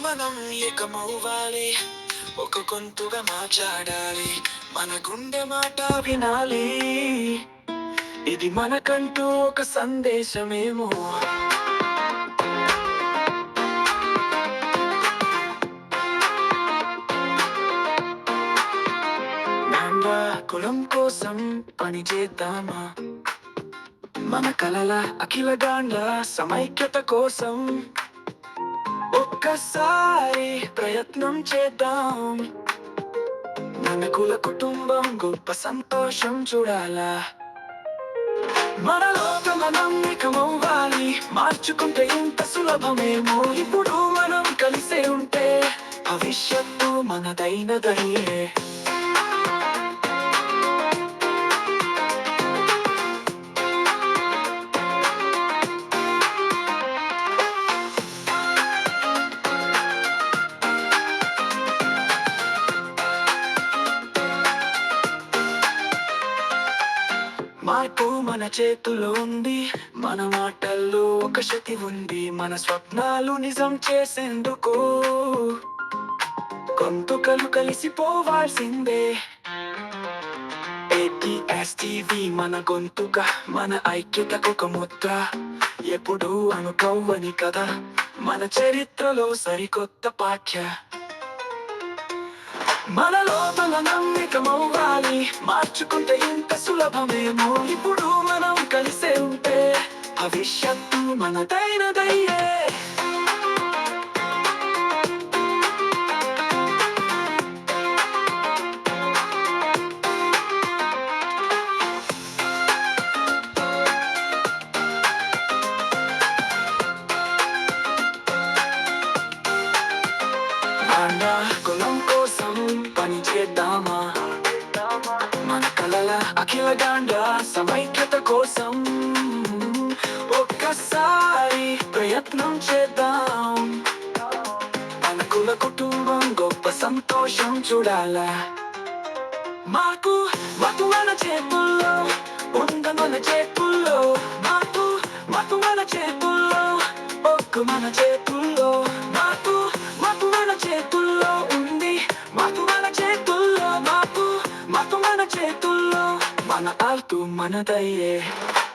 మనం ఏకమవ్వాలి. ఒక గొంతుగా మాట్లాడాలి. మన గుండె మాట వినాలి. ఇది మనకంటూ ఒక సందేశమేమో. కులం కోసం పని చేద్దామా? మన కలల అఖిల గాండ్ల సమైక్యత కోసం ఒక్కసారి ప్రయత్నం చేద్దాం. మన కుల కుటుంబం గొప్ప సంతోషం చూడాలా? మన లోకం నమ్మికమవ్వాలి మార్చుకుంటే ఇంత సులభమేమో? ఇప్పుడు మనం కలిసే ఉంటే భవిష్యత్తు మనదైనదయ్యే మార్పు మన చేతుల్లో ఉంది. మన మాటల్లో ఒక శక్తి ఉంది. మన స్వప్నాలు నిజం చేసేందుకు గొంతుకలు కలిసిపోవాల్సిందే. ఏటీఎస్టీవీ మన గొంతుక మన ఐక్యతకు ఒక ముద్ర. ఎప్పుడు అనుకోవని కదా మన చరిత్రలో సరికొత్త పాఠ్య. మనలో మన లోపల నమ్మికమవ్వాలి మార్చుకుంటే ఇంత సులభమేమో? ఇప్పుడు మనం కలిసే ఉంటే భవిష్యత్తు మనదైనదయ్యే. నాన్న కులం సమైక్యత కోసం ఒక్కసారి ప్రయత్నం చేద్దాం. మన కుల కుటుంబం గొప్ప సంతోషం చూడాలా. మాకు మాకు మన చేతుల్లో ఉంద మన చేతుల్లో. మాకు మాకు మన చేతుల్లో ఒక్క మన చేతుల్లో. మాకు మాకు మన చేతుల్లో చేతుల్లో మాకు మాకు